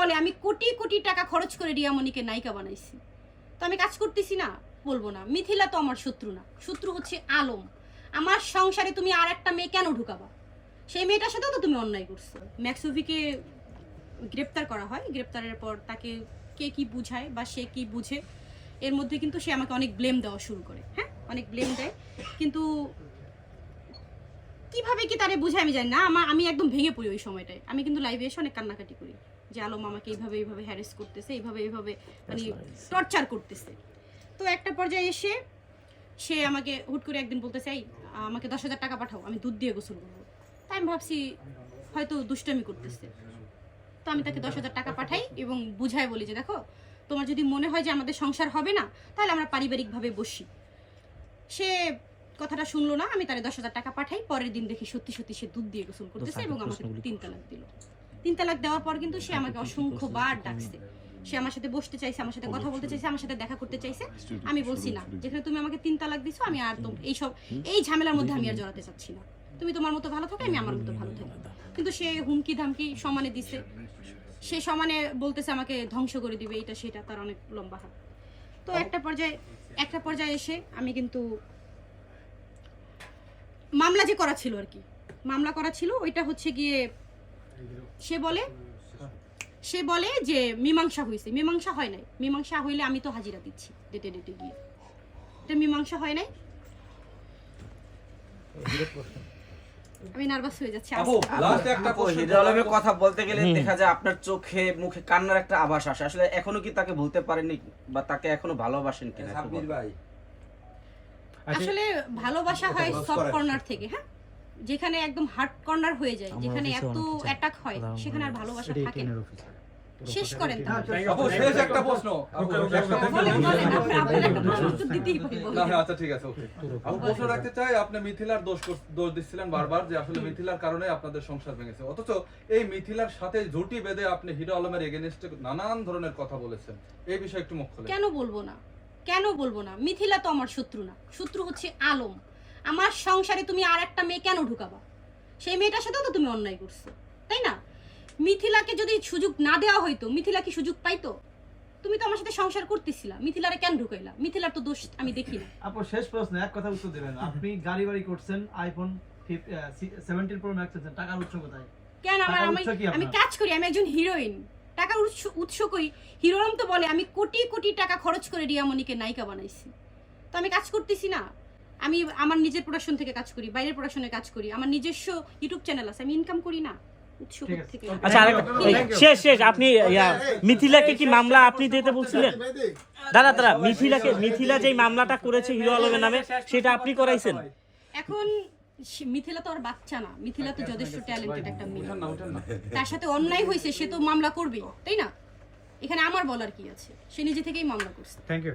বলে, আমি কোটি কোটি টাকা খরচ করে রিয়ামণিকে নায়িকা বানাইছি। তো আমি কাজ করতেছি না, বলব না। মিথিলা তো আমার শত্রু না। শত্রু হচ্ছে আলম। আমার সংসারে তুমি আর একটা মেয়ে কেন ঢুকাবা? সেই মেয়েটার সাথেও তো তুমি অন্যায় করছ। ম্যাক্সোভিকে গ্রেপ্তার করা হয়। গ্রেপ্তারের পর তাকে কে কি বুঝায় বা সে কি বুঝে, এর মধ্যে কিন্তু সে আমাকে অনেক ব্লেম দেওয়া শুরু করে হ্যাঁ? অনেক ব্লেম দেয়। কিন্তু কীভাবে কি তারে বুঝায় আমি জানি না। আমার আমি একদম ভেঙে পড়ি ওই সময়টায়। আমি কিন্তু লাইভে এসে অনেক কান্নাকাটি করি। যে আলম আমাকে এইভাবে এইভাবে হ্যারেস করতেছে এইভাবে এইভাবে মানে টর্চার করতেছে। তো একটা পর্যায়ে এসে সে আমাকে হুট করে একদিন বলতেছে এই আমাকে দশ হাজার টাকা পাঠাও আমি দুধ দিয়ে গোসল করব। তাই আমি ভাবছি হয়তো দুষ্টামি করতেছে। তো আমি তাকে দশ হাজার টাকা পাঠাই এবং বুঝাই বলি যে দেখো তোমার যদি মনে হয় যে আমাদের সংসার হবে না তাহলে আমরা পারিবারিকভাবে বসি। সে কথাটা শুনলো না আমি তারে দশ হাজার টাকা পাঠাই পরের দিন দেখি সত্যি সত্যি সে দুধ দিয়ে গোসল করতেছে এবং আমাকে তিন তালাক দিল। তিন তালাক দেওয়ার পর কিন্তু সে আমাকে অসংখ্য বার ডাকছে। সে আমার সাথে বসতে চাইছে আমার সাথে কথা বলতে চাইছে আমার সাথে দেখা করতে চাইছে। আমি বলছি না যেখানে তুমি আমাকে তিন তালাক দিছো আমি আর তো এইসব এই ঝামেলার মধ্যে আমি আর জড়াতে চাচ্ছি না। তুমি তোমার মতো ভালো থাকো আমি আমার মতো ভালো থাকি কিন্তু সে হুমকি ধামকি সমানে দিছে। সে সমানে বলতেছে আমাকে ধ্বংস করে দিবে এটা সেটা তার অনেক লম্বা হাত। তো একটা পর্যায়ে একটা পর্যায়ে এসে আমি কিন্তু মামলা যে করা ছিল আর কি মামলা করা ছিল ওইটা হচ্ছে গিয়ে সে বলে সে বলে যে মীমাংসা হয়েছে মীমাংসা হয় নাই। মীমাংসা হইলে আমি তো হাজিরা দিচ্ছি ডেটে ডেটে গিয়ে। এটা মীমাংসা হয় নাই? আমি নার্ভাস হয়ে যাচ্ছি। লাস্ট একটা প্রশ্ন কথা বলতে গেলে দেখা যায় আপনার চোখে মুখে কান্নার একটা আভাস আসে। আসলে এখনও কি তাকে ভুলতে পারেননি বা তাকে এখনও ভালোবাসেন কিনা আসলে ভালোবাসা হয় সব কর্নার থেকে হ্যাঁ? যেখানে একদম হার্ড কর্নার হয়ে যায় যেখানে এত অ্যাটাক হয় সেখানে আর ভালোবাসা থাকে না। শেষ করেন শেষ একটা প্রশ্ন। আচ্ছা ঠিক আছে ওকে। প্রশ্ন রাখতে চাই আপনি মিথিলার দোষ দোষ দিচ্ছিলেন বারবার যে আসলে মিথিলার কারণে আপনাদের সংসার ভেঙেছে। অথচ এই মিথিলার সাথে জুটি বেঁধে আপনি হিরো আলমের এগেনস্টে নানান ধরনের কথা বলেছেন। এই বিষয়ে একটু মুখ খোলেন কেন বলব না? কেন বলব না? মিথিলা তো আমার শত্রু না। শত্রু হচ্ছে আলম। আমার সংসারে তুমি আর একটা মেয়ে কেন ঢুকাবা? সেই মেয়েটার সাথেও তো তুমি অন্যায় করছ তাই না? মিথিলাকে যদি সুযোগ না দেওয়া হইতো মিথিলা কি সুযোগ পাইতো? তুমি তো আমার সাথে সংসার করতেছিলা মিথিলারে কেন ঢুকাইলা? মিথিলার তো দোষ আমি দেখি না। আপু শেষ প্রশ্ন এক কথা উত্তর দেবেন। আপনি গাড়ি বাড়ি করছেন আইফোন সেভেন্টিন প্রো ম্যাক্স আছেন টাকার উৎস কোথায়? কেন আমার আমি আমি? কাজ করি আমি একজন হিরোইন টাকার উৎস উৎস কই? হিরোরম তো বলে আমি কোটি কোটি টাকা খরচ করে রিয়ামণিকে নায়িকা বানাইছি। তো আমি কাজ করতেছি না। আমি আমার নিজের প্রোডাকশন থেকে কাজ করি বাইরের প্রোডাকশনে কাজ করি আমার নিজস্ব ইউটিউব চ্যানেল আছে আমি ইনকাম করি না। আচ্ছা শেষ শেষ আপনি মিথিলাকে কি মামলা আপনি দিতে বলছিলেন? দাদা দাদা মিথিলাকে মিথিলা যেই মামলাটা করেছে হিরো আলমের নামে সেটা আপনি করাইছেন? এখন মিথিলা তো আর বাচ্চা না মিথিলা তো যথেষ্ট ট্যালেন্টেড একটা মেয়ে। তার সাথে অন্যায় হয়েছে সে তো মামলা করবেই তাই না? এখানে আমার বলার কি আছে? সে নিজে থেকেই মামলা করছে। Thank you